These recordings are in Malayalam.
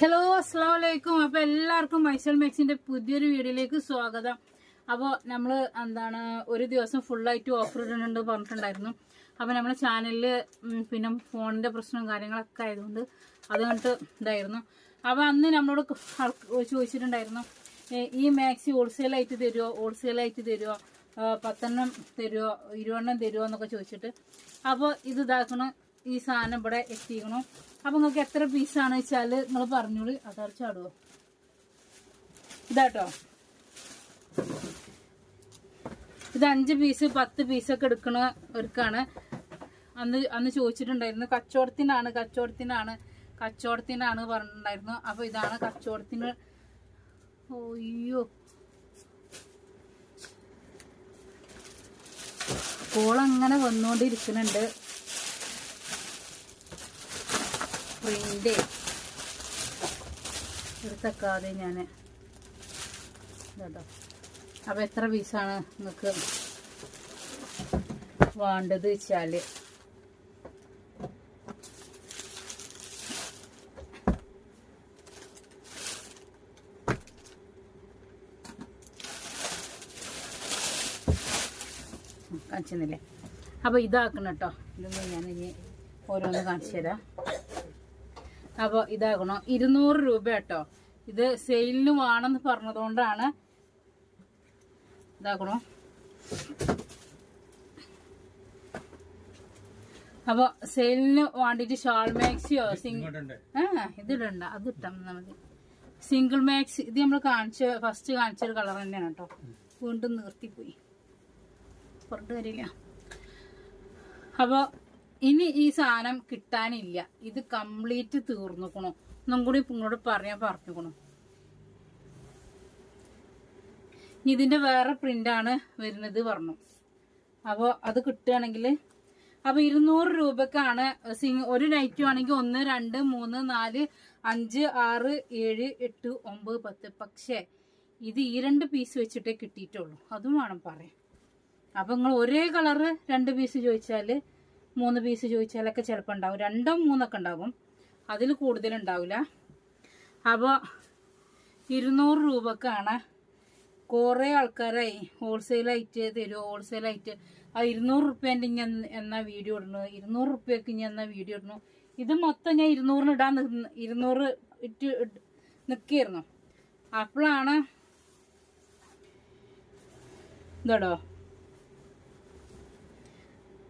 ഹലോ അസ്സാം വലൈക്കും അപ്പൊ എല്ലാവർക്കും മൈസൽ മാക്സിന്റെ പുതിയൊരു വീഡിയോയിലേക്ക് സ്വാഗതം. അപ്പോൾ നമ്മൾ എന്താണ് ഒരു ദിവസം ഫുള്ളായിട്ട് ഓഫർ ഇടുന്നുണ്ട് പറഞ്ഞിട്ടുണ്ടായിരുന്നു. അപ്പോൾ നമ്മുടെ ചാനലിൽ പിന്നെ ഫോണിന്റെ പ്രശ്നവും കാര്യങ്ങളൊക്കെ ആയതുകൊണ്ട് അത് കണ്ടിട്ട് ഇതായിരുന്നു. അപ്പോൾ അന്ന് നമ്മളോട് ചോദിച്ചിട്ടുണ്ടായിരുന്നു ഈ മാക്സി ഹോൾസെയിലായിട്ട് തരുമോ ഹോൾസെയിലായിട്ട് തരുമോ പത്തെണ്ണം തരുമോ ഇരുപതെണ്ണം തരുമോ എന്നൊക്കെ ചോദിച്ചിട്ട്. അപ്പോൾ ഇത് ഇതാക്കണം. ഈ സാധനം ഇവിടെ എത്തിക്കണം. അപ്പൊ നിങ്ങൾക്ക് എത്ര പീസാണ് വെച്ചാൽ നിങ്ങൾ പറഞ്ഞോളി. അതടച്ചാടുവോ ഇതാട്ടോ. ഇത് അഞ്ച് പീസ് പത്ത് പീസൊക്കെ എടുക്കണ ഒരുക്കാണ്. അന്ന് അന്ന് ചോദിച്ചിട്ടുണ്ടായിരുന്നു. കച്ചവടത്തിനാണ് കച്ചവടത്തിനാണ് കച്ചവടത്തിനാണ് പറഞ്ഞിട്ടുണ്ടായിരുന്നു. അപ്പൊ ഇതാണ് കച്ചവടത്തിന്. ഓയ്യോ കോളങ്ങനെ വന്നുകൊണ്ടിരിക്കുന്നുണ്ട് പ്രിന്റ്. തക്കാതെ ഞാൻ കേട്ടോ അപ്പോൾ എത്ര പീസാണ് നിങ്ങൾക്ക് വേണ്ടത് വെച്ചാൽ കാണിച്ചെന്നില്ലേ? അപ്പൊ ഇതാക്കണം കേട്ടോ ഇതൊന്നും ഞാൻ ഇനി ഓരോന്ന് കാണിച്ചു തരാം അപ്പോൾ ഇതാകണം. ഇരുന്നൂറ് രൂപ കേട്ടോ ഇത് സെയിലിന് വേണമെന്ന് പറഞ്ഞതുകൊണ്ടാണ് ഇതാക്കണോ. അപ്പോൾ സെയിലിന് വേണ്ടിയിട്ട് ഷാൾ മാക്സിയോ സിംഗിൾ ആ ഇതിടണ്ട. അത് ഇട്ടാൽ മതി സിംഗിൾ മാക്സി ഇത് നമ്മൾ കാണിച്ച ഫസ്റ്റ് കാണിച്ച ഒരു കളർ തന്നെയാണ് കേട്ടോ. വീണ്ടും നിർത്തിപ്പോയി. പുറത്ത് വരില്ല. അപ്പോൾ ഇനി ഈ സാധനം കിട്ടാനില്ല. ഇത് കംപ്ലീറ്റ് തീർന്നുക്കണു. ഒന്നും കൂടി ഇങ്ങോട്ട് പറയാൻ പറഞ്ഞുക്കണു. ഇതിന്റെ വേറെ പ്രിന്റാണ് വരുന്നത് പറഞ്ഞു. അപ്പോൾ അത് കിട്ടുകയാണെങ്കിൽ അപ്പോൾ ഇരുന്നൂറ് രൂപക്കാണ് സിംഗ് ഒരു നൈറ്റും ആണെങ്കിൽ ഒന്ന് രണ്ട് മൂന്ന് നാല് അഞ്ച് ആറ് ഏഴ് എട്ട് ഒമ്പത് പത്ത്. പക്ഷേ ഇത് ഈ രണ്ട് പീസ് വെച്ചിട്ടേ കിട്ടിയിട്ടുള്ളൂ. അതും വേണം പറയാം അപ്പൊ നിങ്ങൾ ഒരേ കളറ് രണ്ട് പീസ് ചോദിച്ചാൽ മൂന്ന് പീസ് ചോദിച്ചാലൊക്കെ ചിലപ്പോൾ ഉണ്ടാവും. രണ്ടോ മൂന്നൊക്കെ ഉണ്ടാവും. അതിൽ കൂടുതലുണ്ടാവില്ല അപ്പോൾ ഇരുന്നൂറ് രൂപക്കാണ് കുറേ ആൾക്കാരായി ഹോൾസെയിലായിട്ട് തരുമോ ഹോൾസെയിലായിട്ട് ആ ഇരുന്നൂറ് റുപ്യേന്റെ എന്നാൽ എന്നാ വീഡിയോ ഇടണു ഇരുന്നൂറ് റുപ്യക്ക് ഇനി എന്നാ വീഡിയോ ഇടണു ഇത് മൊത്തം ഞാൻ ഇരുന്നൂറിന് ഇടാൻ നിന്ന് ഇരുന്നൂറ് ഇട്ട് നിൽക്കിയിരുന്നു അപ്പോഴാണ് ഇതടോ.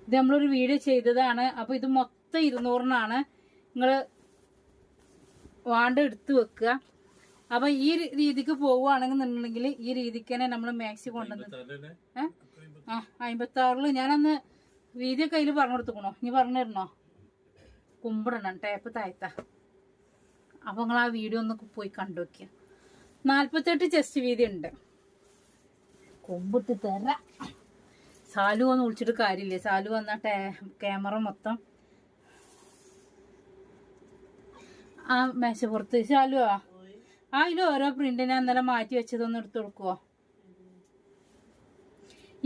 ഇത് നമ്മളൊരു വീഡിയോ ചെയ്തതാണ്. അപ്പൊ ഇത് മൊത്തം ഇരുന്നൂറിനാണ് നിങ്ങൾ വാണ്ട എടുത്ത് വെക്കുക. അപ്പൊ ഈ രീതിക്ക് പോവുകയാണെന്നുണ്ടെങ്കിൽ ഈ രീതിക്ക് തന്നെ നമ്മൾ മാക്സി കൊണ്ടുവന്ന് ആ അമ്പത്തി ആറിൽ ഞാനന്ന് വീഡിയോ കയ്യിൽ പറഞ്ഞു കൊടുത്തുക്കണോ. നീ പറഞ്ഞു തരണോ? കുമ്പിടണം ടേപ്പ് താഴ്ത്ത. അപ്പൊ നിങ്ങൾ ആ വീഡിയോ ഒന്ന് പോയി കണ്ടു വെക്കുക നാല്പത്തെട്ട് ചെസ്റ്റ് വീതി ഉണ്ട് കൊമ്പിട്ട് തരാം. സാലു ഒന്ന് വിളിച്ചിട്ട് കാര്യമില്ല. സാലു വന്ന ക്യാമറ മൊത്തം ആ മേശപ്പുറത്ത് സാലു ആ അതിൽ ഓരോ പ്രിന്റിനെ അന്നേരം മാറ്റി വെച്ചതൊന്ന് എടുത്തു കൊടുക്കുവോ?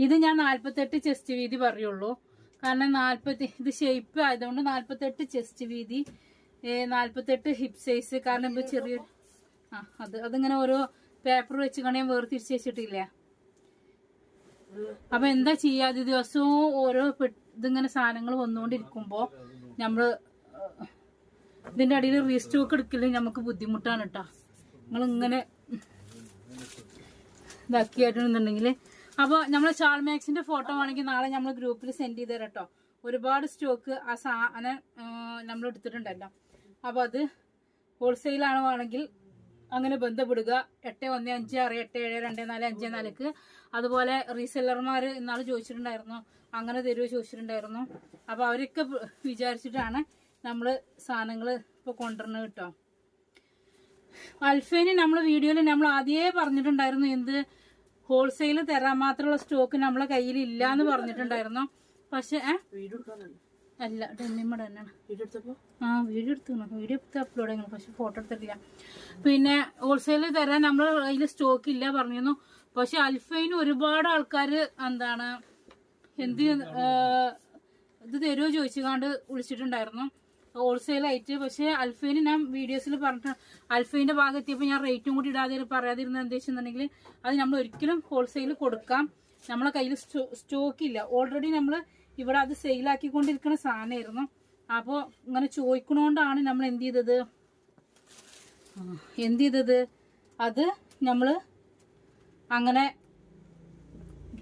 ഇത് ഞാൻ നാല്പത്തെട്ട് ചെസ്റ്റ് വീതി പറയുള്ളൂ. കാരണം നാല്പത്തി ഇത് ഷേപ്പ് ആയതുകൊണ്ട് നാല്പത്തെട്ട് ചെസ്റ്റ് വീതി നാല്പത്തെട്ട് ഹിപ്പ് സൈസ് കാരണം ഇപ്പൊ ചെറിയ ആ അത് അതിങ്ങനെ ഓരോ പേപ്പർ വെച്ച് കണേ വേർതിരിച്ച് വെച്ചിട്ടില്ലേ? അപ്പൊ എന്താ ചെയ്യാ? ദിവസവും ഓരോ ഇതിങ്ങനെ സാധനങ്ങൾ വന്നുകൊണ്ടിരിക്കുമ്പോ നമ്മൾ ഇതിന്റെ അടിയിൽ റീസ്റ്റോക്ക് എടുക്കില്ല? നമുക്ക് ബുദ്ധിമുട്ടാണ് കേട്ടാ നിങ്ങൾ ഇങ്ങനെ ഇതാക്കിയായിട്ടുണ്ടെങ്കിൽ അപ്പോൾ നമ്മൾ ഷാൾ മാക്സിന്റെ ഫോട്ടോ ആണെങ്കിൽ നാളെ നമ്മൾ ഗ്രൂപ്പിൽ സെൻഡ് ചെയ്ത് തരാം ഒരുപാട് സ്റ്റോക്ക് ആ സാധനം നമ്മൾ എടുത്തിട്ടുണ്ടല്ലോ. അപ്പോൾ അത് ഹോൾസെയിലാണോ വേണമെങ്കിൽ അങ്ങനെ ബന്ധപ്പെടുക. എട്ട് ഒന്ന് അഞ്ച് ആറ് എട്ട് ഏഴ് രണ്ട് നാല് അഞ്ച് നാലേക്ക്. അതുപോലെ റീസെല്ലർമാർ ഇന്നാൾ ചോദിച്ചിട്ടുണ്ടായിരുന്നു. അങ്ങനെ തരുമോ ചോദിച്ചിട്ടുണ്ടായിരുന്നു. അപ്പോൾ അവരൊക്കെ വിചാരിച്ചിട്ടാണ് നമ്മൾ സാധനങ്ങൾ ഇപ്പോൾ കൊണ്ടുവരുന്നത് കേട്ടോ. അൽഫേന് നമ്മൾ വീഡിയോയിൽ നമ്മൾ ആദ്യമേ പറഞ്ഞിട്ടുണ്ടായിരുന്നു എന്ത് ഹോൾസെയിൽ തരാൻ മാത്രമുള്ള സ്റ്റോക്ക് നമ്മളെ കയ്യിൽ ഇല്ല എന്ന് പറഞ്ഞിട്ടുണ്ടായിരുന്നു പക്ഷേ? അല്ല ഡെന്നിമ്മടെ തന്നെയാണ്. ആ വീഡിയോ എടുത്തു വീഡിയോ എടുത്ത് അപ്ലോഡ് ചെയ്യണം പക്ഷെ ഫോട്ടോ എടുത്തിട്ടില്ല. പിന്നെ ഹോൾസെയിൽ തരാൻ നമ്മൾ അതിൽ സ്റ്റോക്ക് ഇല്ല പറഞ്ഞിരുന്നു. പക്ഷെ അൽഫൈന് ഒരുപാട് ആൾക്കാർ എന്താണ് എന്ത് ഇത് തരുമോ ചോദിച്ചുകൊണ്ട് വിളിച്ചിട്ടുണ്ടായിരുന്നു. ഹോൾസെയിൽ ആയിട്ട്. പക്ഷേ അൽഫൈന് ഞാൻ വീഡിയോസിൽ പറഞ്ഞിട്ട് അൽഫൈന്റെ ഭാഗം എത്തിയപ്പോൾ ഞാൻ റേറ്റും കൂടി ഇടാതെ പറയാതിരുന്നത് എന്താ വെച്ചിട്ടുണ്ടെങ്കിൽ അത് നമ്മൾ ഒരിക്കലും ഹോൾസെയിൽ കൊടുക്കാം. നമ്മളെ കയ്യിൽ സ്റ്റോക്ക് ഇല്ല. ഓൾറെഡി നമ്മൾ ഇവിടെ അത് സെയിലാക്കിക്കൊണ്ടിരിക്കുന്ന സാധനമായിരുന്നു. അപ്പോൾ ഇങ്ങനെ ചോദിക്കണോണ്ടാണ് നമ്മൾ എന്ത് ചെയ്തത്? എന്ത് ചെയ്തത്? അത് നമ്മൾ അങ്ങനെ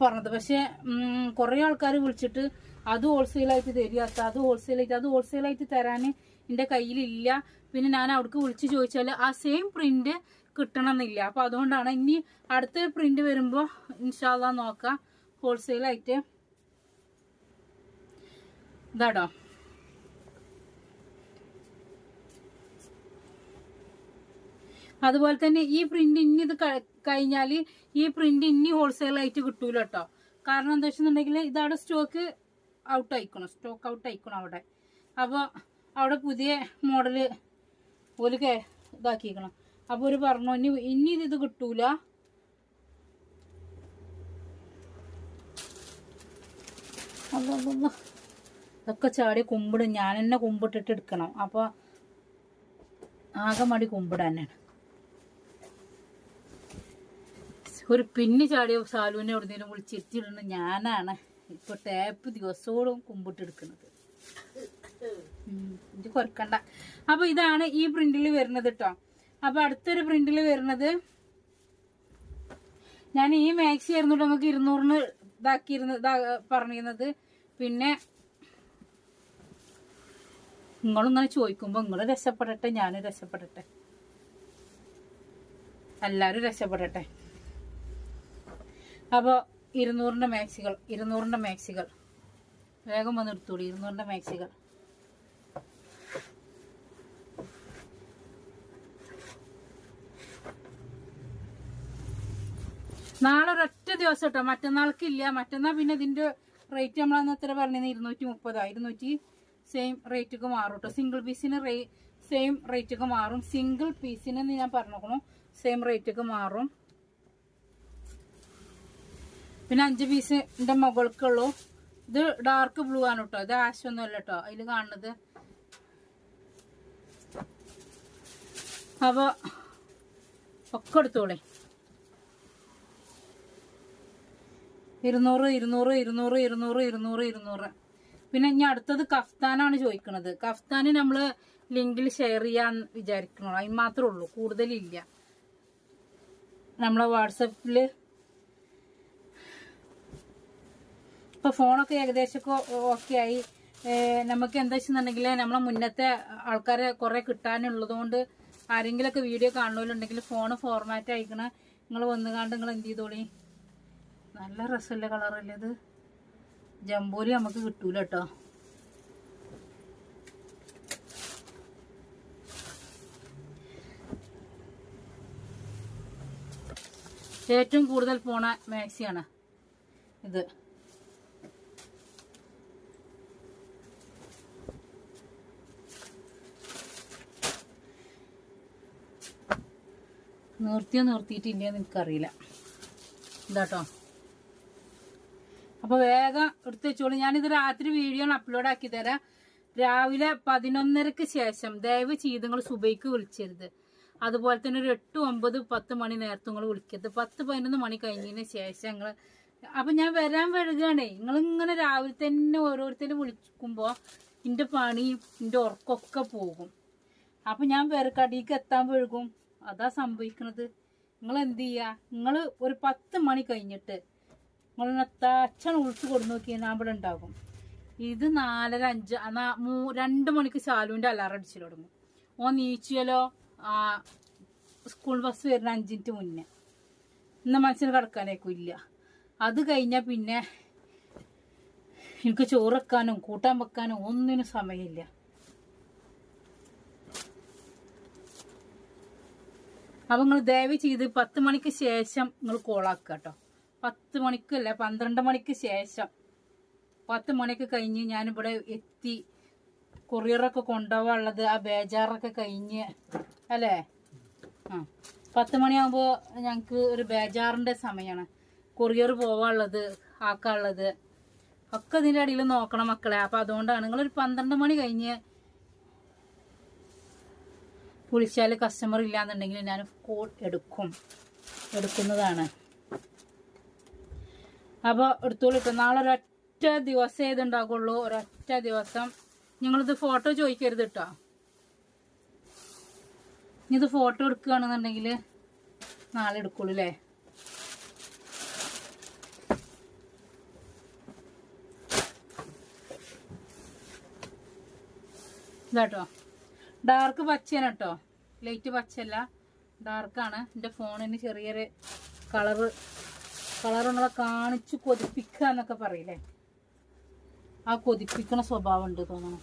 പറഞ്ഞത്. പക്ഷേ കുറേ ആൾക്കാർ വിളിച്ചിട്ട് അത് ഹോൾസെയിലായിട്ട് തരികത്ത അത് ഹോൾസെയിലായിട്ട് അത് ഹോൾസെയിലായിട്ട് തരാൻ എന്റെ കയ്യിലില്ല. പിന്നെ ഞാൻ അവിടേക്ക് വിളിച്ച് ചോദിച്ചാൽ ആ സെയിം പ്രിന്റ് കിട്ടണമെന്നില്ല. അപ്പോൾ അതുകൊണ്ടാണ് ഇനി അടുത്ത പ്രിന്റ് വരുമ്പോൾ ഇൻഷാല്ല നോക്കാം. ഹോൾസെയിലായിട്ട് ഇതാടോ. അതുപോലെ തന്നെ ഈ പ്രിന്റ് ഇനി ഇത് കഴിഞ്ഞാൽ ഈ പ്രിന്റ് ഇനി ഹോൾസെയിലായിട്ട് കിട്ടൂല കേട്ടോ കാരണം എന്താ വെച്ചെന്നുണ്ടെങ്കിൽ ഇതവിടെ സ്റ്റോക്ക് ഔട്ട് ആയിക്കണം. സ്റ്റോക്ക് ഔട്ട് ആയിക്കണം അവിടെ. അപ്പോൾ അവിടെ പുതിയ മോഡൽ ഒരു ഇതാക്കിക്കണം. അപ്പോൾ ഒരു പറഞ്ഞു ഇനി ഇനി ഇത് കിട്ടൂല. അല്ല ഇതൊക്കെ ചാടി കുമ്പിടും. ഞാൻ തന്നെ കുമ്പിട്ടിട്ട് എടുക്കണം. അപ്പോൾ ആകെ മടി കുമ്പിടാനാണ് ഒരു പിന്നെ ചാടിയ സാലുവിനെ എവിടെന്നേലും വിളിച്ചിരുത്തിയിടുന്നത് ഞാനാണ്. ഇപ്പൊ ടാപ്പ് ദിവസത്തോടും കുമ്പിട്ടെടുക്കുന്നത് ഇത് കുറക്കണ്ട. അപ്പൊ ഇതാണ് ഈ പ്രിന്റിൽ വരുന്നത് കേട്ടോ അപ്പൊ അടുത്തൊരു പ്രിന്റിൽ വരുന്നത് ഞാൻ ഈ മാക്സി ആയിരുന്നു നമുക്ക് ഇരുന്നൂറിന് ഇതാക്കിയിരുന്ന ഇതാ പറഞ്ഞിരുന്നത്. പിന്നെ നിങ്ങളിങ്ങനെ ചോദിക്കുമ്പോൾ നിങ്ങൾ രക്ഷപ്പെടട്ടെ ഞാൻ രക്ഷപ്പെടട്ടെ. എല്ലാവരും രക്ഷപ്പെടട്ടെ. അപ്പോൾ ഇരുന്നൂറിന്റെ മാക്സികൾ ഇരുന്നൂറിന്റെ മാക്സികൾ. വേഗം വന്ന് എടുത്തോളി ഇരുന്നൂറിന്റെ മാക്സികൾ. നാളെ ഒരൊറ്റ ദിവസം കേട്ടോ മറ്റന്നാൾക്കില്ല. മറ്റന്നാൾ പിന്നെ ഇതിന്റെ റേറ്റ് നമ്മൾ അന്ന് എത്ര പറഞ്ഞിരുന്നു? ഇരുന്നൂറ്റി മുപ്പതോ ഇരുന്നൂറ്റി സെയിം റേറ്റൊക്കെ മാറും കേട്ടോ സിംഗിൾ പീസിന് റേ സെയിം റേറ്റൊക്കെ മാറും. സിംഗിൾ പീസിന് ഞാൻ പറഞ്ഞോക്കണു. സെയിം റേറ്റൊക്കെ മാറും. പിന്നെ അഞ്ച് പീസിന്റെ മുകൾക്കുള്ളൂ. ഇത് ഡാർക്ക് ബ്ലൂ ആണ് കേട്ടോ ഇത് ആശൊന്നുമല്ല കേട്ടോ അതിൽ കാണുന്നത്. അവ ഒക്കെ എടുത്തോളേ. ഇരുന്നൂറ് ഇരുന്നൂറ് ഇരുന്നൂറ് ഇരുന്നൂറ് ഇരുന്നൂറ് ഇരുന്നൂറ്. പിന്നെ ഇനി അടുത്തത് കഫ്താനാണ് ചോദിക്കുന്നത് കഫ്താന് നമ്മൾ ലിങ്കിൽ ഷെയർ ചെയ്യാൻ വിചാരിക്കണോ? അതിന് മാത്രമേ ഉള്ളൂ കൂടുതലില്ല. നമ്മളെ വാട്സപ്പിൽ ഇപ്പൊ ഫോണൊക്കെ ഏകദേശമൊക്കെ ഓക്കെ ആയി. നമുക്ക് എന്താ വെച്ചിട്ടുണ്ടെങ്കിൽ നമ്മളെ മുന്നത്തെ ആൾക്കാരെ കുറെ കിട്ടാനുള്ളത് കൊണ്ട് ആരെങ്കിലൊക്കെ വീഡിയോ കാണുന്നവരുണ്ടെങ്കിൽ ഫോൺ ഫോർമാറ്റ് അയക്കണ നിങ്ങൾ വന്നുകാണ്ട് നിങ്ങൾ എന്ത് ചെയ്തോളി നല്ല രസമുള്ള കളറല്ലേ ഇത്? ജംബൂരി നമുക്ക് കിട്ടൂല കേട്ടോ ഏറ്റവും കൂടുതൽ പോണ മാക്സിയാണ് ഇത്. നിർത്തിയോ നിർത്തിയിട്ടില്ലയെന്ന് എനിക്കറിയില്ല. ഇതാട്ടോ. അപ്പൊ വേഗം എടുത്ത് വെച്ചോളൂ ഞാനിത് രാത്രി വീഡിയോ അപ്ലോഡ് ആക്കി തരാം. രാവിലെ പതിനൊന്നരക്ക് ശേഷം ദയവ് ചെയ്ത് നിങ്ങൾ സുബൈക്ക് വിളിച്ചരുത്. അതുപോലെ തന്നെ ഒരു എട്ട് ഒമ്പത് പത്ത് മണി നേരത്തെ നിങ്ങൾ വിളിക്കരുത്. പത്ത് പതിനൊന്ന് മണി കഴിഞ്ഞതിന് ശേഷം നിങ്ങൾ അപ്പൊ ഞാൻ വരാൻ വഴുകയാണേ നിങ്ങൾ ഇങ്ങനെ രാവിലെ തന്നെ ഓരോരുത്തരും വിളിക്കുമ്പോ എന്റെ പണിയും എന്റെ ഉറക്കൊക്കെ പോകും. അപ്പൊ ഞാൻ വേറെ കടിക്ക് എത്താൻ വഴുകും. അതാ സംഭവിക്കണത്. നിങ്ങൾ എന്ത് ചെയ്യാ? നിങ്ങൾ ഒരു പത്ത് മണി കഴിഞ്ഞിട്ട് നിങ്ങൾ അച്ഛൻ ഉളിച്ച് കൊടുന്നു നോക്കി ഞാൻ ഇവിടെ ഉണ്ടാകും. ഇത് നാലര അഞ്ച് രണ്ട് മണിക്ക് ശാലുവിന്റെ അലാറം അടിച്ചു തുടങ്ങും. ഓ നീച്ചിയല്ലോ സ്കൂൾ ബസ് വരുന്ന അഞ്ചിന്റെ മുന്നേ. ഇന്ന മനസ്സിന് കിടക്കാനേക്കും ഇല്ല. അത് കഴിഞ്ഞാൽ പിന്നെ എനിക്ക് ചോറ് വെക്കാനും കൂട്ടാൻ വെക്കാനും ഒന്നിനും സമയമില്ല. അപ്പം നിങ്ങൾ ദയവ് ചെയ്ത് പത്ത് മണിക്ക് ശേഷം നിങ്ങൾ കോളാക്കുക കേട്ടോ. പത്ത് അല്ല പന്ത്രണ്ട് മണിക്ക് ശേഷം. പത്ത് മണിക്ക് കഴിഞ്ഞ് ഞാനിവിടെ എത്തി. കൊറിയറൊക്കെ കൊണ്ടുപോകാനുള്ളത് ആ ബേജാറൊക്കെ കഴിഞ്ഞ് അല്ലേ? ആ. പത്ത് മണിയാകുമ്പോൾ ഞങ്ങൾക്ക് ഒരു ബേജാറിന്റെ സമയമാണ് കൊറിയർ പോവാനുള്ളത് ആക്കാനുള്ളത്. ഒക്കെ ഇതിന്റെ ഇടയിൽ നോക്കണം മക്കളെ. അപ്പം അതുകൊണ്ടാണ് നിങ്ങളൊരു പന്ത്രണ്ട് മണി കഴിഞ്ഞ് വിളിച്ചാൽ കസ്റ്റമർ ഇല്ലാന്നുണ്ടെങ്കിൽ ഞാൻ കോൾ എടുക്കും. എടുക്കുന്നതാണ്. അപ്പോൾ എടുത്തോളൂ കേട്ടോ നാളെ ഒരൊറ്റ ദിവസം ഏതുണ്ടാകുള്ളൂ ഒരൊറ്റ ദിവസം. നിങ്ങളിത് ഫോട്ടോ ചോദിക്കരുത് കേട്ടോ ഇത് ഫോട്ടോ എടുക്കുകയാണെന്നുണ്ടെങ്കിൽ നാളെ എടുക്കുള്ളൂ അല്ലേ ഇതാട്ടോ ഡാർക്ക് പച്ചയാണ് കേട്ടോ ലൈറ്റ് പച്ചയല്ല. ഡാർക്കാണ് എന്റെ ഫോണിന് ചെറിയൊരു കളറ് നിങ്ങളെ കാണിച്ച് കൊതിപ്പിക്കുക എന്നൊക്കെ പറയില്ലേ ആ കൊതിപ്പിക്കണ സ്വഭാവം ഉണ്ട് തോന്നണം.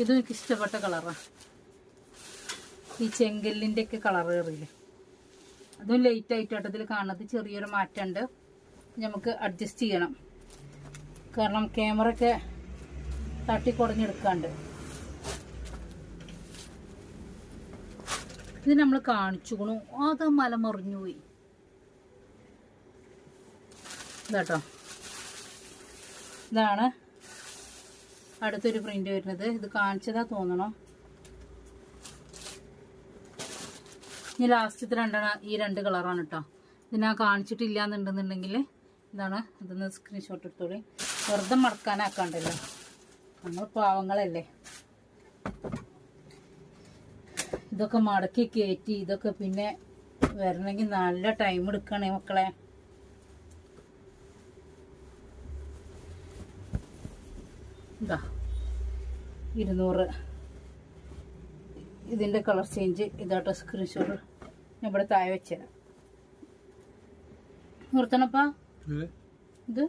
ഇതും എനിക്ക് ഇഷ്ടപ്പെട്ട കളറാണ് ഈ ചെങ്കല്ലിന്റെ ഒക്കെ കളർ കയറിയില്ലേ? അതും ലൈറ്റ് ആയിട്ട് ഇതിൽ കാണുന്നത് ചെറിയൊരു മാറ്റമുണ്ട്. നമുക്ക് അഡ്ജസ്റ്റ് ചെയ്യണം. കാരണം ക്യാമറ ഒക്കെ തട്ടിക്കുടഞ്ഞെടുക്കാണ്ട് ഇത് നമ്മൾ കാണിച്ചുക്കണു. അത് മലമറിഞ്ഞു പോയി. ഇതാട്ടോ. ഇതാണ് അടുത്തൊരു പ്രിന്റ് വരുന്നത്. ഇത് കാണിച്ചതാ തോന്നണം? ഇനി ലാസ്റ്റത്തെ രണ്ടെണ്ണ ഈ രണ്ട് കളറാണ് കേട്ടോ ഇത് ഞാൻ കാണിച്ചിട്ടില്ല എന്നുണ്ടെന്നുണ്ടെങ്കിൽ ഇതാണ്. ഇതൊന്ന് സ്ക്രീൻഷോട്ട് എടുത്തോളി. വെറുതെ മടക്കാനാക്കാണ്ടല്ലോ. നമ്മൾ പാവങ്ങളല്ലേ. ഇതൊക്കെ മടക്കി കയറ്റി ഇതൊക്കെ പിന്നെ വരണമെങ്കിൽ നല്ല ടൈം എടുക്കണേ മക്കളെ. ഇതാ ഇരുന്നൂറ്. ഇതിന്റെ കളർ ചേഞ്ച് ഇതാട്ടോ സ്ക്രീൻഷോട്ട് ഞാൻ ഇവിടെ താഴെ വെച്ചുതരാം. നിർത്തണപ്പാ? ഇത്?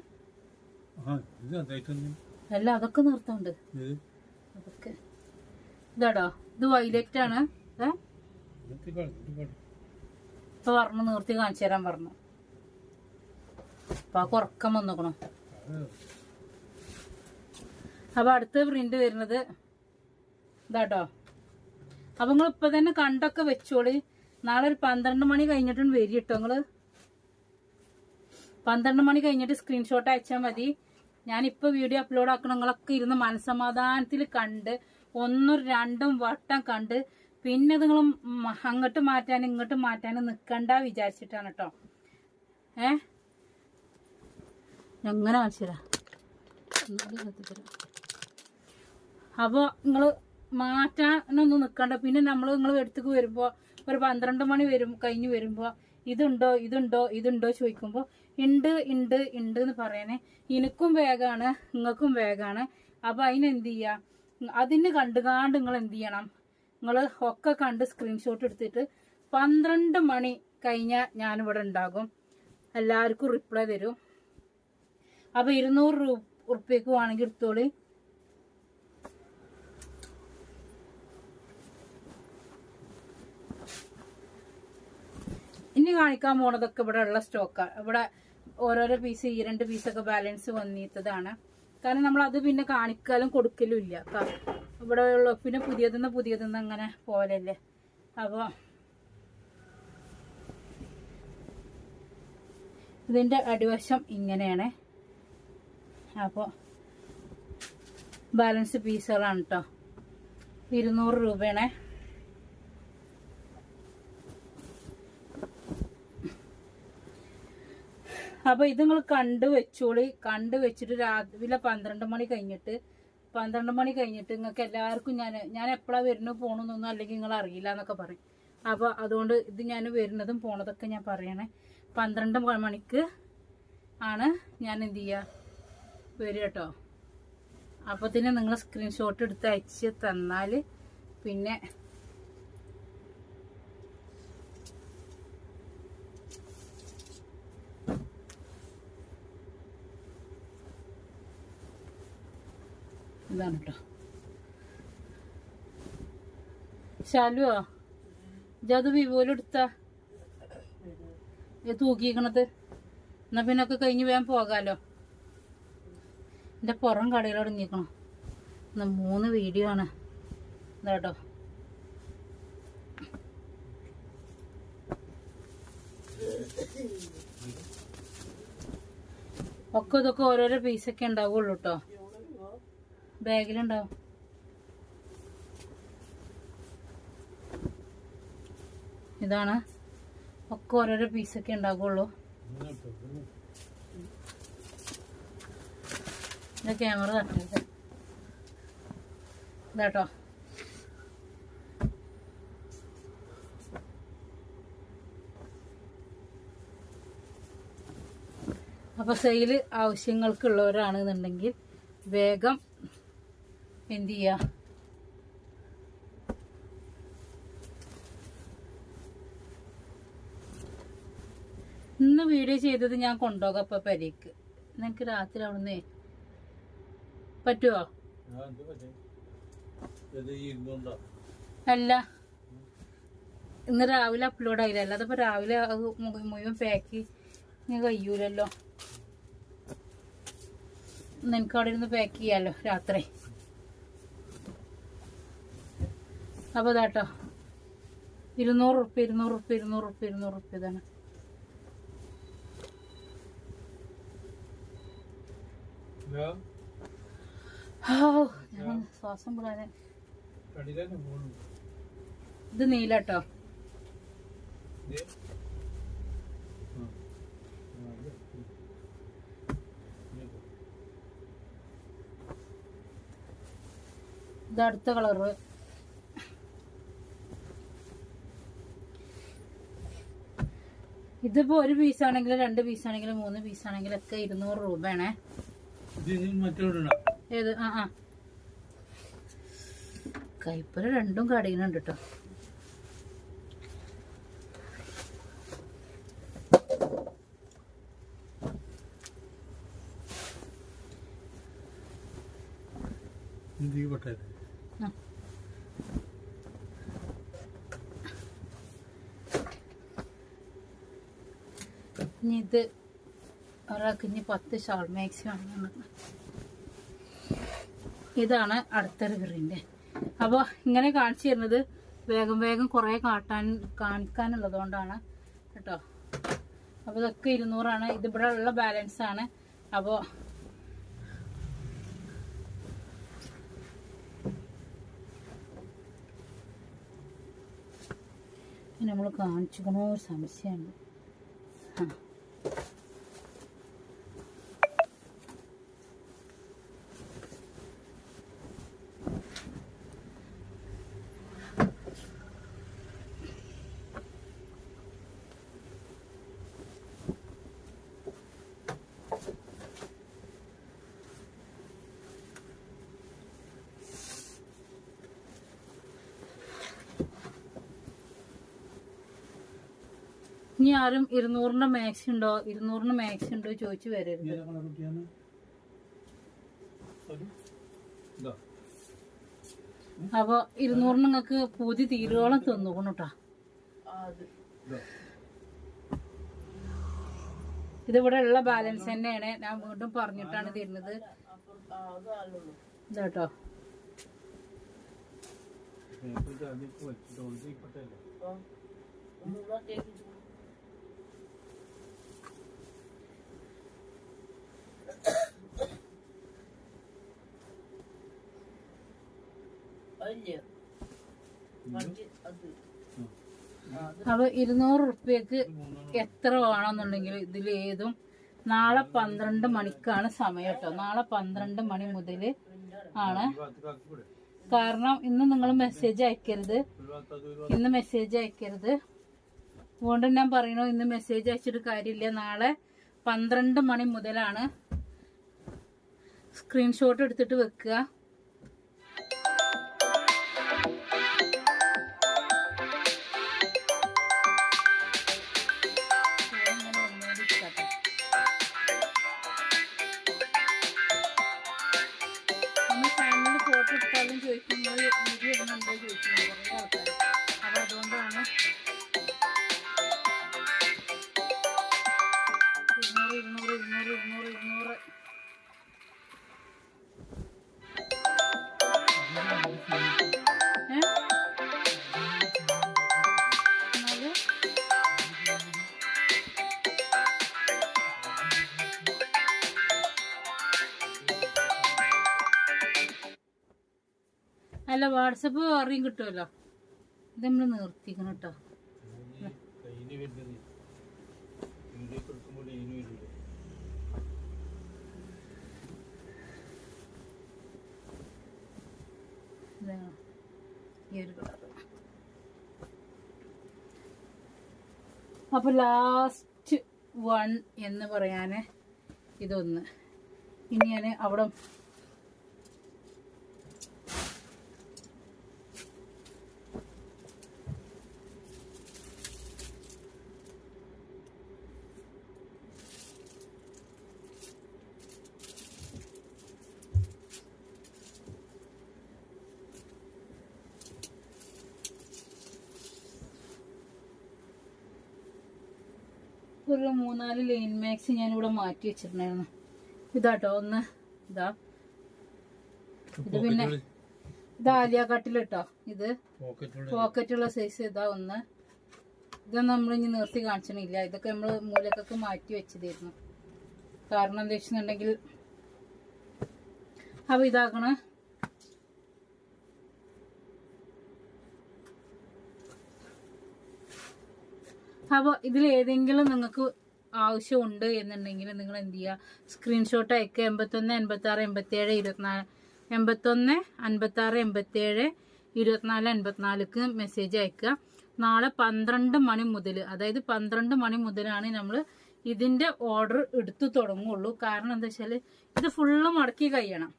അല്ല അതൊക്കെ നിർത്തണ്ട് അതൊക്കെ. ഇതാടോ ഇത് വൈലറ്റ് ആണ്. ഇപ്പൊ പറഞ്ഞു നിർത്തി കാണിച്ചു തരാൻ പറഞ്ഞു. അപ്പൊ ആ കുറക്കം വന്നോക്കണം. അപ്പൊ അടുത്ത പ്രിന്റ് വരുന്നത് ഇതാട്ടോ. അപ്പൊ നിങ്ങൾ ഇപ്പൊ തന്നെ കണ്ടൊക്കെ വെച്ചോളി. നാളെ ഒരു പന്ത്രണ്ട് മണി കഴിഞ്ഞിട്ടും വരി കേട്ടോ നിങ്ങൾ. പന്ത്രണ്ട് മണി കഴിഞ്ഞിട്ട് സ്ക്രീൻഷോട്ട് അയച്ചാൽ മതി. ഞാനിപ്പോ വീഡിയോ അപ്ലോഡ് ആക്കണങ്ങളൊക്കെ ഇരുന്ന് മനസമാധാനത്തിൽ കണ്ട് ഒന്നും രണ്ടും വട്ടം കണ്ട് പിന്നെ നിങ്ങൾ അങ്ങോട്ട് മാറ്റാനും ഇങ്ങോട്ട് മാറ്റാനും നിൽക്കണ്ട വിചാരിച്ചിട്ടാണ് കേട്ടോ ഏ? എങ്ങനെ കാണിച്ചുതരാം? അപ്പോൾ നിങ്ങൾ മാറ്റാനൊന്നും നിൽക്കണ്ട പിന്നെ നമ്മൾ നിങ്ങൾ എടുത്തേക്ക് വരുമ്പോൾ ഒരു പന്ത്രണ്ട് മണി വരും കഴിഞ്ഞ് വരുമ്പോൾ ഇതുണ്ടോ ഇതുണ്ടോ ഇതുണ്ടോ ചോദിക്കുമ്പോൾ ഉണ്ട് ഉണ്ട് ഉണ്ട് എന്ന് പറയണേ. എനിക്കും വേഗമാണ് നിങ്ങൾക്കും വേഗമാണ് അപ്പോൾ അതിനെന്ത് ചെയ്യുക അതിന് കണ്ടുകാണ്ട് നിങ്ങൾ എന്ത് ചെയ്യണം? നിങ്ങൾ ഒക്കെ കണ്ട് സ്ക്രീൻഷോട്ട് എടുത്തിട്ട് പന്ത്രണ്ട് മണി കഴിഞ്ഞാൽ ഞാനിവിടെ ഉണ്ടാകും. എല്ലാവർക്കും റിപ്ലൈ തരും അപ്പോൾ ഇരുന്നൂറ് രൂപ ഉറുപ്പ്യക്ക് വേണമെങ്കിൽ എടുത്തോളി. ഇനി കാണിക്കാൻ പോണതൊക്കെ ഇവിടെ ഉള്ള സ്റ്റോക്കാണ് ഇവിടെ ഓരോരോ പീസ് ഈ രണ്ട് പീസൊക്കെ ബാലൻസ് വന്നിട്ടതാണ് കാരണം നമ്മൾ അത് പിന്നെ കാണിക്കാനും കൊടുക്കലും ഇല്ല. ക- ഇവിടെ ഉള്ള പിന്നെ പുതിയതെന്ന് പുതിയതെന്ന് അങ്ങനെ പോലല്ലേ അപ്പോൾ ഇതിന്റെ അടിവശം ഇങ്ങനെയാണ്. അപ്പോൾ ബാലൻസ് പീസുകളാണ് കേട്ടോ ഇരുന്നൂറ് രൂപയാണ്. അപ്പോൾ ഇത് നിങ്ങൾ കണ്ടു വെച്ചോളി. കണ്ടു വെച്ചിട്ട് രാവിലെ പന്ത്രണ്ട് മണി കഴിഞ്ഞിട്ട് പന്ത്രണ്ട് മണി കഴിഞ്ഞിട്ട് നിങ്ങൾക്ക് എല്ലാവർക്കും ഞാൻ ഞാൻ എപ്പോഴാണ് വരുന്നു പോകണമെന്നൊന്നും അല്ലെങ്കിൽ നിങ്ങൾ അറിയില്ല എന്നൊക്കെ പറയും. അപ്പോൾ അതുകൊണ്ട് ഇത് ഞാൻ വരുന്നതും പോണതൊക്കെ ഞാൻ പറയണേ. പന്ത്രണ്ട് മണിക്ക് ആണ് ഞാൻ എന്ത് ചെയ്യുക വരിക കേട്ടോ അപ്പോൾ തന്നെ നിങ്ങൾ സ്ക്രീൻഷോട്ട് എടുത്ത് അയച്ച് തന്നാൽ പിന്നെ ഇതാണ് കേട്ടോ ശാലുവോ? ഇജത് വിവോലെടുത്ത തൂക്കിയിക്കണത് എന്നാ പിന്നെ ഒക്കെ കഴിഞ്ഞ് വേഗം പോകാലോ. എന്റെ പുറം കടയിൽ തുടങ്ങിക്കണം എന്നാ മൂന്ന് വീഡിയോ ആണ്. ഇതാട്ടോ ഒക്കെ ഇതൊക്കെ ഓരോരോ പീസൊക്കെ ഉണ്ടാവുള്ളൂ കേട്ടോ ബാഗിലുണ്ടാവും ഇതാണ്. ഒക്കെ ഓരോരോ പീസൊക്കെ ഉണ്ടാകുള്ളൂ ക്യാമറ തട്ടോ ഇതാട്ടോ അപ്പോൾ സെയിൽ ആവശ്യങ്ങൾക്കുള്ളവരാണെന്നുണ്ടെങ്കിൽ വേഗം എന്ത് ചെയ്യാ ഇന്ന് വീഡിയോ ചെയ്തത് ഞാൻ കൊണ്ടുപോകാം അപ്പൊ പെരേക്ക്. നിനക്ക് രാത്രി അവിടുന്ന് പറ്റുമോ ഇരുന്നുണ്ടോ? അല്ല. ഇന്ന് രാവിലെ അപ്ലോഡ് ആയില്ല. അല്ലാതെ ഇപ്പൊ രാവിലെ അത് മുഴുവൻ പാക്ക് ഞാൻ കഴിയൂലല്ലോ. നിനക്ക് അവിടെ ഇരുന്ന് പാക്ക് ചെയ്യാലോ രാത്രി? അപ്പൊ ഇതാട്ടോ ഇരുന്നൂറ് ഉറുപ്പ് ഇരുന്നൂറ് ഉറുപ്പ് ഇരുന്നൂറ് ഉറുപ്പ് ഇരുന്നൂറ് ഉറുപ്പ് ഇതാണ്. ശ്വാസം വിടാനെ. ഇത് നീലട്ടോ. ഇത് അടുത്ത കളറ്. ഇതിപ്പോ ഒരു പീസ് ആണെങ്കിലും രണ്ട് പീസ് ആണെങ്കിലും മൂന്ന് പീസ് ആണെങ്കിലും ഒക്കെ ഇരുന്നൂറ് രൂപയാണേ. ഏത്? ആ ആ. കൈപ്പല രണ്ടും കടയിലുണ്ട് കേട്ടോ ഇത് ഈ പട്ടയത്ത്. ആ. ഇത് ഒരാൾക്ക് ഇനി പത്ത് ഷോൾ മാക്സി വാങ്ങണം ഇതാണ് അടുത്തൊരു ഗ്രീന്റെ അപ്പോൾ ഇങ്ങനെ കാണിച്ചു തരുന്നത് വേഗം വേഗം കുറേ കാട്ടാൻ കാണിക്കാനുള്ളത് കൊണ്ടാണ് കേട്ടോ. അപ്പോൾ ഇതൊക്കെ ഇരുന്നൂറാണ്. ഇതിവിടെ ഉള്ള ബാലൻസ് ആണ്. അപ്പോൾ നമ്മൾ കാണിച്ചിക്കണോ ഒരു സംശയമുണ്ട് ആ. ഇനി ആരും ഇരുന്നൂറിന്റെ മാക്സ് ഉണ്ടോ? ഇരുന്നൂറിന് മാക്സ് ഉണ്ടോ ചോദിച്ചു വരരുത്. അപ്പൊ ഇരുന്നൂറിന് നിങ്ങക്ക് പൂതി തീരുവോളം തിന്നുകൊണ്ടു കേട്ടോ ഇതാ. ഇതിവിടെ ഉള്ള ബാലൻസ് തന്നെയാണ്. ഞാൻ വീണ്ടും പറഞ്ഞിട്ടാണ് തരുന്നത്. ഇതാട്ടോ. പേപ്പർ അപ്പൊ ഇരുന്നൂറ് റുപ്യക്ക്. എത്ര വേണമെന്നുണ്ടെങ്കിൽ ഇതിൽ ഏതും നാളെ പന്ത്രണ്ട് മണിക്കാണ് സമയം കേട്ടോ. നാളെ പന്ത്രണ്ട് മണി മുതൽ ആണ്? കാരണം ഇന്ന് നിങ്ങൾ മെസ്സേജ് അയക്കരുത്. ഇന്ന് മെസ്സേജ് അയക്കരുത്. അതുകൊണ്ട് ഞാൻ പറയണു ഇന്ന് മെസ്സേജ് അയച്ചിട്ട് കാര്യമില്ല. നാളെ പന്ത്രണ്ട് മണി മുതലാണ് സ്ക്രീൻഷോട്ട് എടുത്തിട്ട് വെക്കുക. വാട്സപ്പ് അറിയും കിട്ടുമല്ലോ ഇത് നമ്മൾ നിർത്തിക്കണം കേട്ടോ. അപ്പൊ ലാസ്റ്റ് വൺ എന്ന് പറയാന് ഇതൊന്ന്. ഇനി ഞാൻ അവിടെ ഒരു മൂന്നാൽ ലൈൻ മാക്സ് ഞാൻ ഇവിടെ മാറ്റി വെച്ചിട്ടുണ്ടായിരുന്നു. ഇതാട്ടോ ഒന്ന് ഇതാ. ഇത് പിന്നെ ഇത് ആലിയ കട്ടിലിട്ടോ ഇത് പോക്കറ്റുള്ള പോക്കറ്റുള്ള സൈസ് ഇതാ ഒന്ന്. ഇത് നമ്മൾ ഇനി നിർത്തി കാണിച്ചണില്ല. ഇതൊക്കെ നമ്മൾ മൂലക്കൊക്കെ മാറ്റി വെച്ചതായിരുന്നു. കാരണം എന്താ വെച്ചിട്ടുണ്ടെങ്കിൽ അപ്പൊ ഇതാക്കണ. അപ്പോൾ ഇതിൽ ഏതെങ്കിലും നിങ്ങൾക്ക് ആവശ്യമുണ്ട് എന്നുണ്ടെങ്കിൽ നിങ്ങൾ എന്ത് ചെയ്യുക സ്ക്രീൻഷോട്ട് അയക്കുക എൺപത്തൊന്ന് എൺപത്തി ആറ് എൺപത്തി ഏഴ് ഇരുപത്തിനാല് എൺപത്തൊന്ന് അൻപത്തി ആറ് എൺപത്തി ഏഴ് ഇരുപത്തിനാല് എൺപത്തിനാലിക്ക് മെസ്സേജ് അയക്കുക. നാളെ പന്ത്രണ്ട് മണി മുതൽ അതായത് പന്ത്രണ്ട് മണി മുതലാണ് നമ്മൾ ഇതിന്റെ ഓർഡർ എടുത്തു തുടങ്ങുള്ളൂ. കാരണം എന്താ വെച്ചാൽ ഇത് ഫുള്ള് മടക്കി കഴിയണം.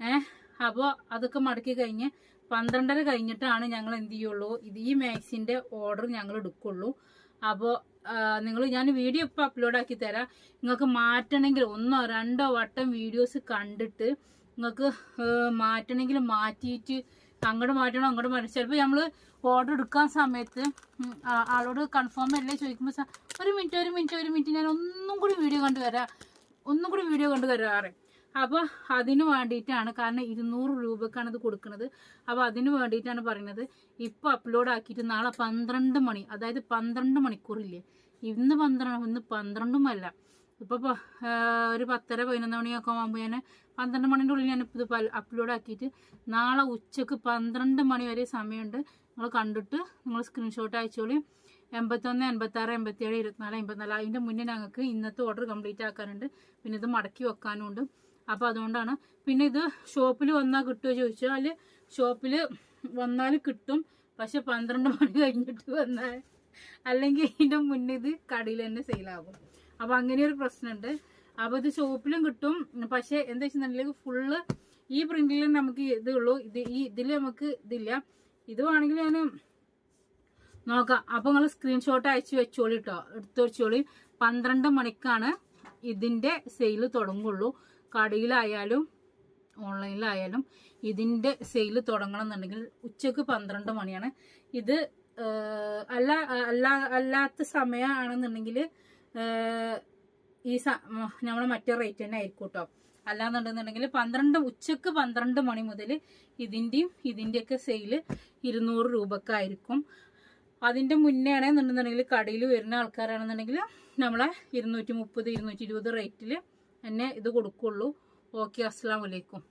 ഏഹ് അപ്പോൾ അതൊക്കെ മടക്കി കഴിഞ്ഞ് പന്ത്രണ്ടര കഴിഞ്ഞിട്ടാണ് ഞങ്ങൾ എന്ത് ചെയ്യുള്ളൂ? ഇത് ഈ മാക്സിന്റെ ഓർഡർ ഞങ്ങൾ എടുക്കുള്ളൂ. അപ്പോൾ നിങ്ങൾ ഞാൻ വീഡിയോ ഇപ്പോൾ അപ്ലോഡ് ആക്കി തരാം. നിങ്ങൾക്ക് മാറ്റണമെങ്കിൽ ഒന്നോ രണ്ടോ വട്ടം വീഡിയോസ് കണ്ടിട്ട് നിങ്ങൾക്ക് മാറ്റണമെങ്കിൽ മാറ്റിയിട്ട് അങ്ങോട്ട് മാറ്റണം അങ്ങോട്ട് മാറ്റണം. ചിലപ്പോൾ നമ്മൾ ഓർഡർ എടുക്കാൻ സമയത്ത് ആളോട് കൺഫേം അല്ലേ ചോദിക്കുമ്പോൾ ഒരു മിനിറ്റ് ഒരു മിനിറ്റ് ഒരു മിനിറ്റ് ഞാൻ ഒന്നും കൂടി വീഡിയോ കണ്ടു തരാം. ഒന്നും കൂടി വീഡിയോ കണ്ടു തരാറ്. അപ്പോൾ അതിനു വേണ്ടിയിട്ടാണ് കാരണം ഇരുന്നൂറ് രൂപക്കാണ് ഇത് കൊടുക്കുന്നത്. അപ്പോൾ അതിന് വേണ്ടിയിട്ടാണ് പറയുന്നത്. ഇപ്പോൾ അപ്ലോഡ് ആക്കിയിട്ട് നാളെ പന്ത്രണ്ട് മണി അതായത് പന്ത്രണ്ട് മണിക്കൂറില്ലേ? ഇന്ന് പന്ത്രണ്ട് ഇന്ന് പന്ത്രണ്ടും അല്ല. ഇപ്പോൾ ഒരു പത്തര പതിനൊന്ന് മണിയൊക്കെ ആകുമ്പോൾ ഞാൻ പന്ത്രണ്ട് മണിന്റെ ഉള്ളിൽ ഞാൻ ഇത് അപ്ലോഡ് ആക്കിയിട്ട് നാളെ ഉച്ചയ്ക്ക് പന്ത്രണ്ട് മണി വരെ സമയമുണ്ട്. നിങ്ങൾ കണ്ടിട്ട് നിങ്ങൾ സ്ക്രീൻഷോട്ട് അയച്ചോളി. എൺപത്തൊന്ന് എൺപത്താറ് എൺപത്തിയേഴ് ഇരുപത്തിനാല് എൺപത്തിനാല് അതിന്റെ മുന്നേ ഞങ്ങൾക്ക് ഇന്നത്തെ ഓർഡർ കംപ്ലീറ്റ് ആക്കാനുണ്ട്. പിന്നെ ഇത് മടക്കി വെക്കാനും ഉണ്ട് അപ്പോൾ അതുകൊണ്ടാണ്. പിന്നെ ഇത് ഷോപ്പിൽ വന്നാൽ കിട്ടുമോ ചോദിച്ചാൽ ഷോപ്പിൽ വന്നാൽ കിട്ടും. പക്ഷെ പന്ത്രണ്ട് മണി കഴിഞ്ഞിട്ട് വന്നാൽ അല്ലെങ്കിൽ ഇതിന്റെ മുന്നേ ഇത് കടയിൽ തന്നെ സെയിലാകും. അപ്പോൾ അങ്ങനെ ഒരു പ്രശ്നമുണ്ട്. അപ്പോൾ ഇത് ഷോപ്പിലും കിട്ടും. പക്ഷെ എന്താ വെച്ചിട്ടുണ്ടെങ്കിൽ ഫുള്ള് ഈ പ്രിന്റിൽ നമുക്ക് ഇതേ ഉള്ളൂ. ഇത് ഈ ഇതിൽ നമുക്ക് ഇതില്ല. ഇത് വേണമെങ്കിൽ ഞാൻ നോക്കാം. അപ്പം നിങ്ങൾ സ്ക്രീൻഷോട്ട് അയച്ചു വെച്ചോളി കേട്ടോ എടുത്തു വെച്ചോളി. പന്ത്രണ്ട് മണിക്കാണ് ഇതിന്റെ സെയിൽ തുടങ്ങുള്ളൂ. കടയിലായാലും ഓൺലൈനിലായാലും ഇതിന്റെ സെയിൽ തുടങ്ങണം എന്നുണ്ടെങ്കിൽ ഉച്ചയ്ക്ക് പന്ത്രണ്ട് മണിയാണ്. ഇത് അല്ല അല്ല അല്ലാത്ത സമയമാണെന്നുണ്ടെങ്കിൽ ഈ നമ്മളെ മറ്റേ റേറ്റ് തന്നെ ആയിരിക്കും കേട്ടോ അല്ലാന്നുണ്ടെന്നുണ്ടെങ്കിൽ പന്ത്രണ്ട് ഉച്ചയ്ക്ക് പന്ത്രണ്ട് മണി മുതൽ ഇതിന്റെയും ഇതിന്റെയൊക്കെ സെയിൽ ഇരുന്നൂറ് രൂപക്കായിരിക്കും അതിന്റെ മുന്നേ ആണെന്നുണ്ടെന്നുണ്ടെങ്കിൽ കടയിൽ വരുന്ന ആൾക്കാരാണെന്നുണ്ടെങ്കിൽ നമ്മളെ ഇരുന്നൂറ്റി മുപ്പത് ഇരുന്നൂറ്റി ഇരുപത് റേറ്റിൽ തന്നെ ഇത് കൊടുക്കുള്ളൂ. ഓക്കെ അസ്സാം വലൈക്കും